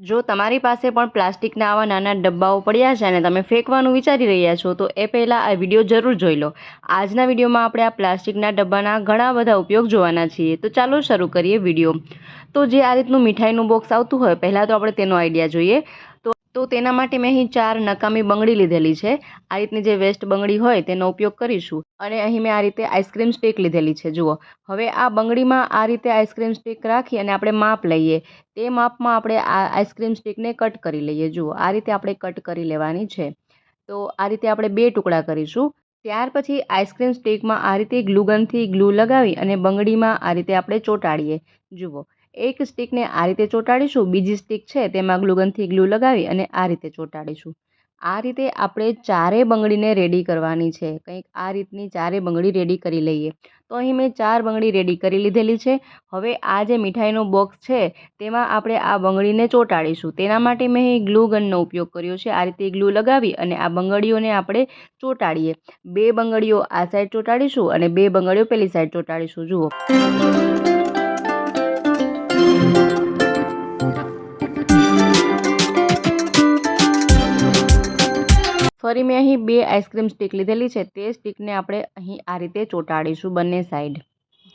જો તમારી પાસે પણ પ્લાસ્ટિકના આવા નાના ડબ્બાઓ પડ્યા છે અને તમે ફેંકવાનું વિચારી રહ્યા છો, તો એ પહેલાં આ વીડિયો જરૂર જોઈ લો. આજના વિડીયોમાં આપણે આ પ્લાસ્ટિકના ડબ્બાના ઘણા બધા ઉપયોગ જોવાના છીએ. તો ચાલો શરૂ કરીએ વીડિયો. તો જે આ રીતનું મીઠાઈનું બોક્સ આવતું હોય, પહેલાં તો આપણે તેનો આઈડિયા જોઈએ. તો તેના માટે મેં અહીં ચાર નકામી બંગડી લીધેલી છે. આ રીતની જે વેસ્ટ બંગડી હોય તેનો ઉપયોગ કરીશું. અને અહીં મેં આ રીતે આઈસ્ક્રીમ સ્ટીક લીધેલી છે. જુઓ. હવે આ બંગડીમાં આ રીતે આઈસ્ક્રીમ સ્ટીક રાખી અને આપણે માપ લઈએ. તે માપમાં આપણે આ આઈસ્ક્રીમ સ્ટિકને કટ કરી લઈએ. જુઓ. આ રીતે આપણે કટ કરી લેવાની છે. તો આ રીતે આપણે બે ટુકડા કરીશું. ત્યાર પછી આઈસ્ક્રીમ સ્ટીકમાં આ રીતે ગ્લુગનથી ગ્લુ લગાવી અને બંગડીમાં આ રીતે આપણે ચોંટાડીએ. જુઓ. એક સ્ટિકને આ રીતે ચોંટાડીશું, બીજી સ્ટિક છે તેમાં ગ્લુગનથી ગ્લુ લગાવી અને આ રીતે ચોંટાડીશું. આ રીતે આપણે ચારે બંગડીને રેડી કરવાની છે. કંઈક આ રીતની ચારે બંગડી રેડી કરી લઈએ. તો અહીં મેં ચાર બંગડી રેડી કરી લીધેલી છે. હવે આ જે મીઠાઈનો બોક્સ છે તેમાં આપણે આ બંગડીને ચોંટાડીશું. તેના માટે મેં અહીં ગ્લુ ગનનો ઉપયોગ કર્યો છે. આ રીતે ગ્લુ લગાવી અને આ બંગડીઓને આપણે ચોંટાડીએ. બે બંગડીઓ આ સાઈડ ચોંટાડીશું અને બે બંગડીઓ પેલી સાઈડ ચોંટાડીશું. જુઓ. ફરી મેં અહીં બે આઈસ્ક્રીમ સ્ટિક લીધેલી છે. તે સ્ટિકને આપણે અહીં આ રીતે ચોંટાડીશું બંને સાઈડ.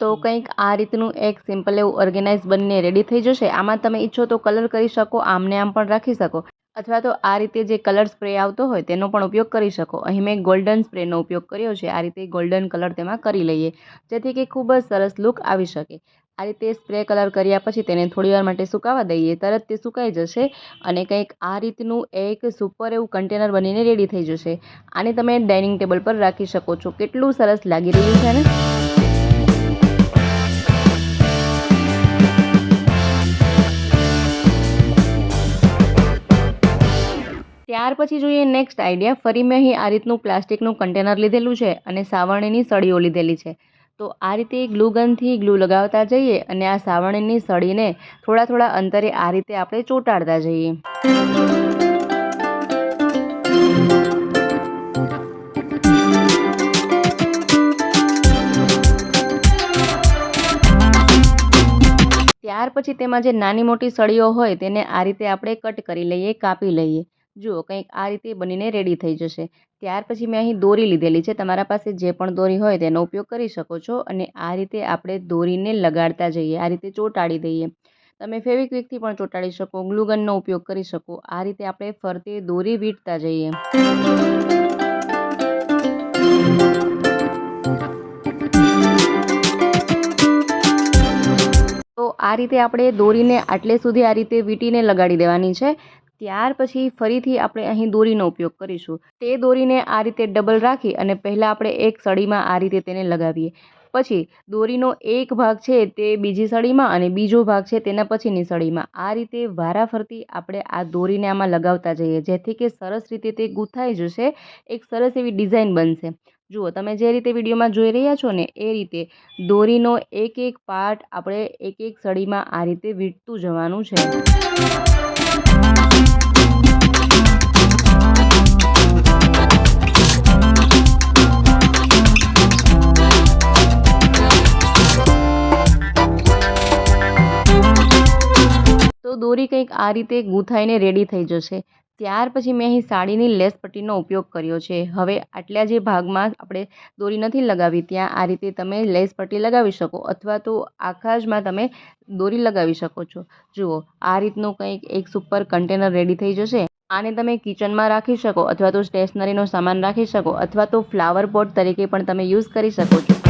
તો કંઈક આ રીતનું એક સિમ્પલ એવું ઓર્ગેનાઇઝ બંને રેડી થઈ જશે. આમાં તમે ઈચ્છો તો કલર કરી શકો આમને આમ પણ રાખી શકો. અથવા તો આ રીતે જે કલર સ્પ્રે આવતો હોય તેનો પણ ઉપયોગ કરી શકો. અહીં મેં ગોલ્ડન સ્પ્રેનો ઉપયોગ કર્યો છે. આ રીતે ગોલ્ડન કલર તેમાં કરી લઈએ જેથી કે ખૂબ જ સરસ લુક આવી શકે. આ રીતે સ્પ્રે કલર કર્યા પછી તેને થોડીવાર માટે સુકાવા દઈએ. તરત તે સુકાઈ જશે અને કંઈક આ રીતનું એક સુપર એવું કન્ટેનર બનીને રેડી થઈ જશે. આને તમે ડાઇનિંગ ટેબલ પર રાખી શકો છો. કેટલું સરસ લાગી રહ્યું છે ને? ત્યાર પછી જોઈએ નેક્સ્ટ આઈડિયા ફરી મેં અહીં આ રીતનું પ્લાસ્ટિકનું કન્ટેનર લીધેલું છે અને સાવરણીની સળીઓ લીધેલી છે. તો આ રીતે ગ્લુ ગનથી ગ્લુ લગાવતા જઈએ અને આ સાવરણીની સળીને થોડા થોડા અંતરે આ રીતે આપણે ચોંટાડતા જઈએ. ત્યાર પછી તેમાં જે નાની મોટી સળીઓ હોય તેને આ રીતે આપણે કટ કરી લઈએ, કાપી લઈએ. જુઓ, કંઈક આ રીતે બનીને રેડી થઈ જશે. ત્યાર પછી મેં અહીં દોરી લીધેલી છે. તમારા પાસે જે પણ દોરી હોય તેનો ઉપયોગ કરી શકો છો અને આ રીતે આપણે દોરીને લગાડતા જઈએ, આ રીતે ચોંટાડી દઈએ. તમે ફેવિક્વિકથી પણ ચોંટાડી શકો, ગ્લુગનનો ઉપયોગ કરી શકો. આ રીતે આપણે ફરતે દોરી વીંટતા જઈએ. તો આ રીતે આપણે દોરીને આટલે સુધી આ રીતે વીંટીને લગાડી દેવાની છે. ત્યાર પછી ફરીથી આપણે અહીં દોરીનો ઉપયોગ કરીશું. તે દોરીને આ રીતે ડબલ રાખી અને પહેલાં આપણે એક સળીમાં આ રીતે તેને લગાવીએ. પછી દોરીનો એક ભાગ છે તે બીજી સળીમાં અને બીજો ભાગ છે તેના પછીની સળીમાં. આ રીતે વારાફરતી આપણે આ દોરીને આમાં લગાવતા જઈએ, જેથી કે સરસ રીતે તે ગૂંથાઈ જશે, એક સરસ એવી ડિઝાઇન બનશે. જુઓ, તમે જે રીતે વિડીયોમાં જોઈ રહ્યા છો ને, એ રીતે દોરીનો એક એક પાર્ટ આપણે એક એક સળીમાં આ રીતે વીંટતું જવાનું છે. દોરી કંઈક આ રીતે ગૂંથાઈને રેડી થઈ જશે. ત્યાર પછી મેં અહીં સાડીની લેસ પટ્ટીનો ઉપયોગ કર્યો છે. હવે આટલા જે ભાગમાં આપણે દોરી નથી લગાવી, ત્યાં આ રીતે તમે લેસ પટ્ટી લગાવી શકો અથવા તો આખા જમાં તમે દોરી લગાવી શકો છો. જુઓ, આ રીતનું કંઈક એક સુપર કન્ટેનર રેડી થઈ જશે. આને તમે કિચનમાં રાખી શકો અથવા તો સ્ટેશનરીનો સામાન રાખી શકો અથવા તો ફ્લાવર પોટ તરીકે પણ તમે યુઝ કરી શકો છો.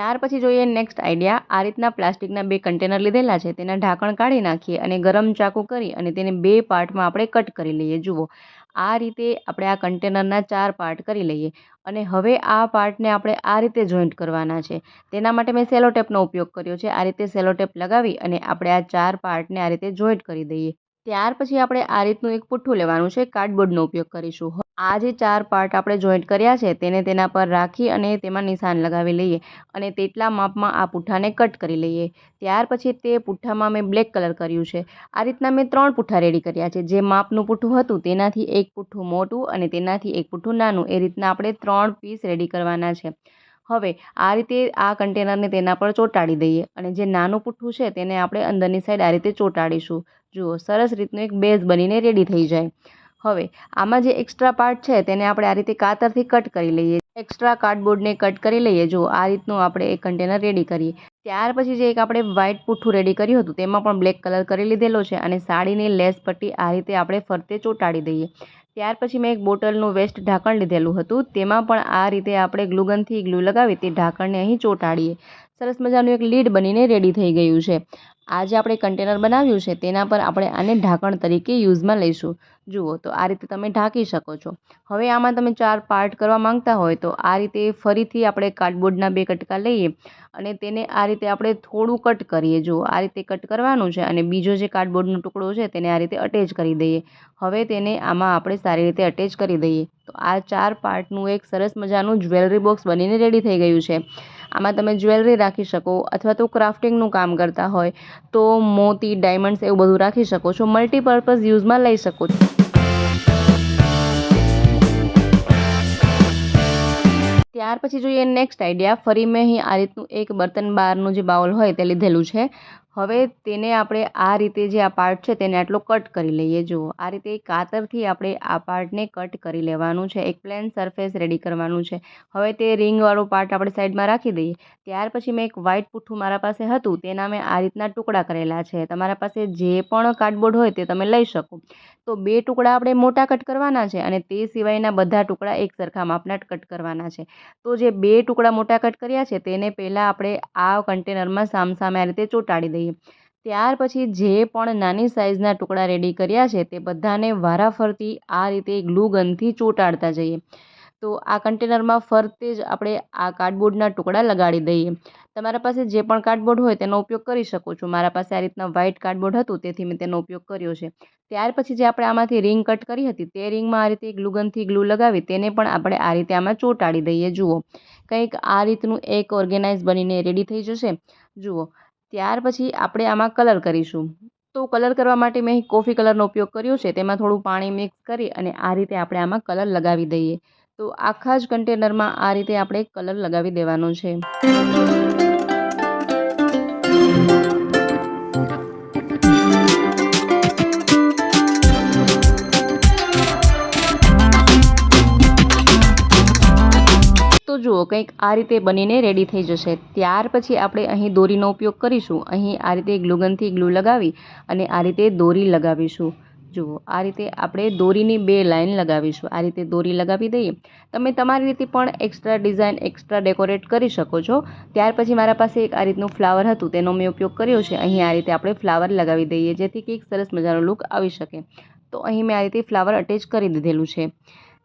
ત્યાર પછી જોઈએ નેક્સ્ટ આઈડિયા આ રીતના પ્લાસ્ટિકના બે કન્ટેનર લીધેલા છે. તેના ઢાંકણ કાઢી નાખીએ અને ગરમ ચાકુ કરી અને તેને બે પાર્ટમાં આપણે કટ કરી લઈએ. જુઓ, આ રીતે આપણે આ કન્ટેનરના ચાર પાર્ટ કરી લઈએ અને હવે આ પાર્ટને આપણે આ રીતે જોઈન્ટ કરવાના છે. તેના માટે મેં સેલો ટેપનો ઉપયોગ કર્યો છે. આ રીતે સેલો ટેપ લગાવી અને આપણે આ ચાર પાર્ટને આ રીતે જોઈન્ટ કરી દઈએ. ત્યાર પછી આપણે આ રીતનું એક પુઠ્ઠું લેવાનું છે, કાર્ડબોર્ડનો ઉપયોગ કરીશું. આ જે ચાર પાર્ટ આપણે જોઈન્ટ કર્યા છે, તેને તેના પર રાખી અને તેમાં નિશાન લગાવી લઈએ અને તેટલા માપમાં આ પુઠ્ઠાને કટ કરી લઈએ. ત્યાર પછી તે પુઠ્ઠામાં મેં બ્લેક કલર કર્યું છે. આ રીતના મેં ત્રણ પુઠ્ઠા રેડી કર્યા છે. જે માપનું પુઠ્ઠું હતું, તેનાથી એક પુઠ્ઠું મોટું અને તેનાથી એક પુઠ્ઠું નાનું. એ રીતના આપણે ત્રણ પીસ રેડી કરવાના છે. હવે આ રીતે આ કન્ટેનરને તેના પર ચોંટાડી દઈએ અને જે નાનું પુઠ્ઠું છે તેને આપણે અંદરની સાઈડ આ રીતે ચોંટાડીશું. જુઓ, સરસ રીતનું એક બેઝ બનીને રેડી થઈ જાય. હવે, આમાં જે એક્સ્ટ્રા પાર્ટ છે તેને આપણે આ રીતે કાતરથી કટ કરી લઈએ. એક્સ્ટ્રા કાર્ડબોર્ડને કટ કરી લઈએ. જો આ રીતનું આપણે એક કન્ટેનર રેડી કરીએ. ત્યાર પછી જે એક આપણે વ્હાઇટ પુઠ્ઠું રેડી કર્યું હતું તેમાં પણ બ્લેક કલર કરી લીધેલો છે અને સાડીની લેસ પટ્ટી આ રીતે આપણે ફરતે ચોંટાડી દઈએ. ત્યાર પછી મેં એક બોટલનું વેસ્ટ ઢાંકણ લીધેલું હતું. તેમાં પણ આ રીતે આપણે ગ્લુગનથી ગ્લુ લગાવી તે ઢાંકણને અહીં ચોંટાડીએ. સરસ મજાનું એક લીડ બનીને રેડી થઈ ગયું છે. આ જે આપણે કન્ટેનર બનાવ્યું છે, તેના પર આપણે આને ઢાંકણ તરીકે યુઝમાં લઈશું. જુઓ, તો આ રીતે તમે ઢાંકી શકો છો. હવે આમાં તમે ચાર પાર્ટ કરવા માંગતા હોય, તો આ રીતે ફરીથી આપણે કાર્ડબોર્ડના બે કટકા લઈએ અને તેને આ રીતે આપણે થોડું કટ કરીએ. જુઓ, આ રીતે કટ કરવાનું છે અને બીજો જે કાર્ડબોર્ડનો ટુકડો છે, તેને આ રીતે અટેચ કરી દઈએ. હવે તેને આમાં આપણે સારી રીતે અટેચ કરી દઈએ. તો આ ચાર પાર્ટનું એક સરસ મજાનું જ્વેલરી બોક્સ બનીને રેડી થઈ ગયું છે. આમાં તમે જ્વેલરી રાખી શકો અથવા તો ક્રાફ્ટિંગનું કામ કરતા હોય તો મોતી, ડાયમંડ્સ એવું બધું રાખી શકો છો. મલ્ટીપર્પઝ યુઝમાં લઈ શકો છો. ત્યાર પછી જોઈએ નેક્સ્ટ આઈડિયા. ફરી મેં અહીં આ રીતનું એક બર્તન બારનું જે બાઉલ હોય તે લીધેલું છે. હવે તેને આપણે આ રીતે જે આ પાર્ટ છે તેને આટલો કટ કરી લઈએ. જુઓ, આ રીતે કાતરથી આપણે આ પાર્ટને કટ કરી લેવાનું છે. એક પ્લેન સરફેસ રેડી કરવાનું છે. હવે તે રિંગવાળો પાર્ટ આપણે સાઈડમાં રાખી દઈએ. ત્યાર પછી મેં એક વ્હાઇટ પુઠ્ઠું મારા પાસે હતું. તેના મેં આ રીતના ટુકડા કરેલા છે. તમારા પાસે જે પણ કાર્ડબોર્ડ હોય તે તમે લઈ શકો. તો બે ટુકડા આપણે મોટા કટ કરવાના છે અને તે સિવાયના બધા ટુકડા એક સરખા માપના કટ કરવાના છે. તો જે બે ટુકડા મોટા કટ કર્યા છે, તેને પહેલાં આપણે આ કન્ટેનરમાં સામસામે આ રીતે ચોંટાડી દઈએ. ત્યાર પછી જે પણ નાની સાઇઝના ટુકડા રેડી કર્યા છે તે બધાને વારાફરતી આ રીતે ગ્લુ ગનથી ચોંટાડતા જઈએ. તો આ કન્ટેનરમાં ફરતે જ આપણે આ કાર્ડબોર્ડના ટુકડા લગાડી દઈએ. તમારા પાસે જે પણ કાર્ડબોર્ડ હોય તેનો ઉપયોગ કરી શકો છો. મારા પાસે આ રીતના વ્હાઇટ કાર્ડબોર્ડ હતું તેથી મેં તેનો ઉપયોગ કર્યો છે. ત્યાર પછી જે આપણે આમાંથી રિંગ કટ કરી હતી તે રિંગમાં આ રીતે ગ્લુગનથી ગ્લુ લગાવી તેને પણ આપણે આ રીતે આમાં ચોંટાડી દઈએ. જુઓ. કંઈક આ રીતનું એક ઓર્ગેનાઇઝ બનીને રેડી થઈ જશે. જુઓ. ત્યાર પછી આપણે આમાં કલર કરીશું. તો કલર કરવા માટે મેં કોફી કલરનો ઉપયોગ કર્યો છે, તેમાં થોડું પાણી મિક્સ કરી અને આ રીતે આપણે આમાં કલર લગાવી દઈએ. તો આખા જ કન્ટેનરમાં આ રીતે આપણે કલર લગાવી દેવાનો છે. જુઓ, કંઈક આ રીતે બનીને રેડી થઈ જશે. ત્યાર પછી આપણે અહીં દોરીનો ઉપયોગ કરીશું. અહીં આ રીતે ગ્લુગનથી ગ્લુ લગાવી અને આ રીતે દોરી લગાવીશું. જુઓ, આ રીતે આપણે દોરીની બે લાઈન લગાવીશું. આ રીતે દોરી લગાવી દઈએ. તમે તમારી રીતે પણ એક્સ્ટ્રા ડિઝાઇન એક્સ્ટ્રા ડેકોરેટ કરી શકો છો. ત્યાર પછી મારા પાસે એક આ રીતનું ફ્લાવર હતું. તેનો મેં ઉપયોગ કર્યો છે. અહીં આ રીતે આપણે ફ્લાવર લગાવી દઈએ જેથી કે એક સરસ મજાનો લુક આવી શકે. તો અહીં મેં આ રીતે ફ્લાવર અટેચ કરી દીધેલું છે.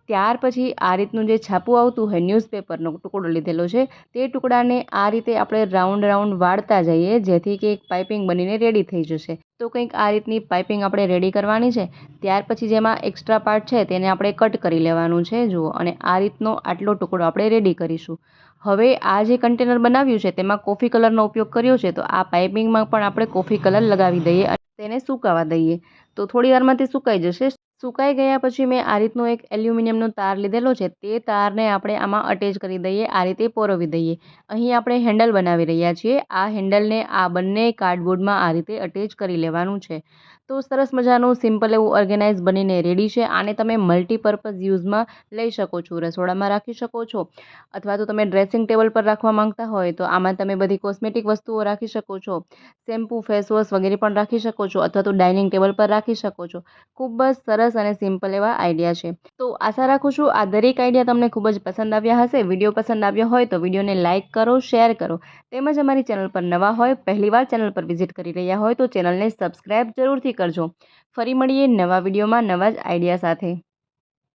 ત્યાર પછી આ રીતનું જે છાપું આવતું હોય ન્યૂઝપેપરનો ટુકડો લીધેલો છે, તે ટુકડાને આ રીતે આપણે રાઉન્ડ રાઉન્ડ વાળતા જઈએ, જેથી કે એક પાઇપિંગ બનીને રેડી થઈ જશે. તો કંઈક આ રીતની પાઇપિંગ આપણે રેડી કરવાની છે. ત્યાર પછી જેમાં એક્સ્ટ્રા પાર્ટ છે, તેને આપણે કટ કરી લેવાનું છે, જુઓ, અને આ રીતનો આટલો ટુકડો આપણે રેડી કરીશું. હવે આ જે કન્ટેનર બનાવ્યું છે, તેમાં કોફી કલરનો ઉપયોગ કર્યો છે, તો આ પાઇપિંગમાં પણ આપણે કોફી કલર લગાવી દઈએ અને તેને સુકાવા દઈએ. તો થોડી વારમાં તે સુકાઈ જશે. સુકાઈ ગયા પછી મેં આ રીતનો એક એલ્યુમિનિયમનો તાર લીધેલો છે, તે તારને આપણે આમાં અટેચ કરી દઈએ, આ રીતે પોરવી દઈએ. અહીં આપણે હેન્ડલ બનાવી રહ્યા છીએ. આ હેન્ડલને આ બંને કાર્ડબોર્ડમાં આ રીતે અટેચ કરી લેવાનું છે. તો સરસ મજાનું સિમ્પલ એવું ઓર્ગેનાઇઝ બનીને રેડી છે. આને તમે મલ્ટીપર્પઝ યુઝમાં લઈ શકો છો, રસોડામાં રાખી શકો છો. અથવા તો તમે ડ્રેસિંગ ટેબલ પર રાખવા માંગતા હોય તો આમાં તમે બધી કોસ્મેટિક વસ્તુઓ રાખી શકો છો. શેમ્પૂ ફેસવોશ વગેરે પણ રાખી શકો છો અથવા તો ડાઇનિંગ ટેબલ પર રાખી શકો છો. ખૂબ જ સરસ અને સિમ્પલ એવા આઈડિયા છે. તો આશા રાખું છું આ દરેક આઈડિયા તમને ખૂબ જ પસંદ આવ્યા હશે. વીડિયો પસંદ આવ્યો હોય તો વિડીયોને લાઇક કરો, શેર કરો. તેમજ અમારી ચેનલ પર નવા હોય પહેલીવાર ચેનલ પર વિઝિટ કરી રહ્યા હોય તો ચેનલને સબસ્ક્રાઈબ જરૂરથી કરજો. ફરી મળીએ નવા વિડીયોમાં નવા જ આઈડિયા સાથે.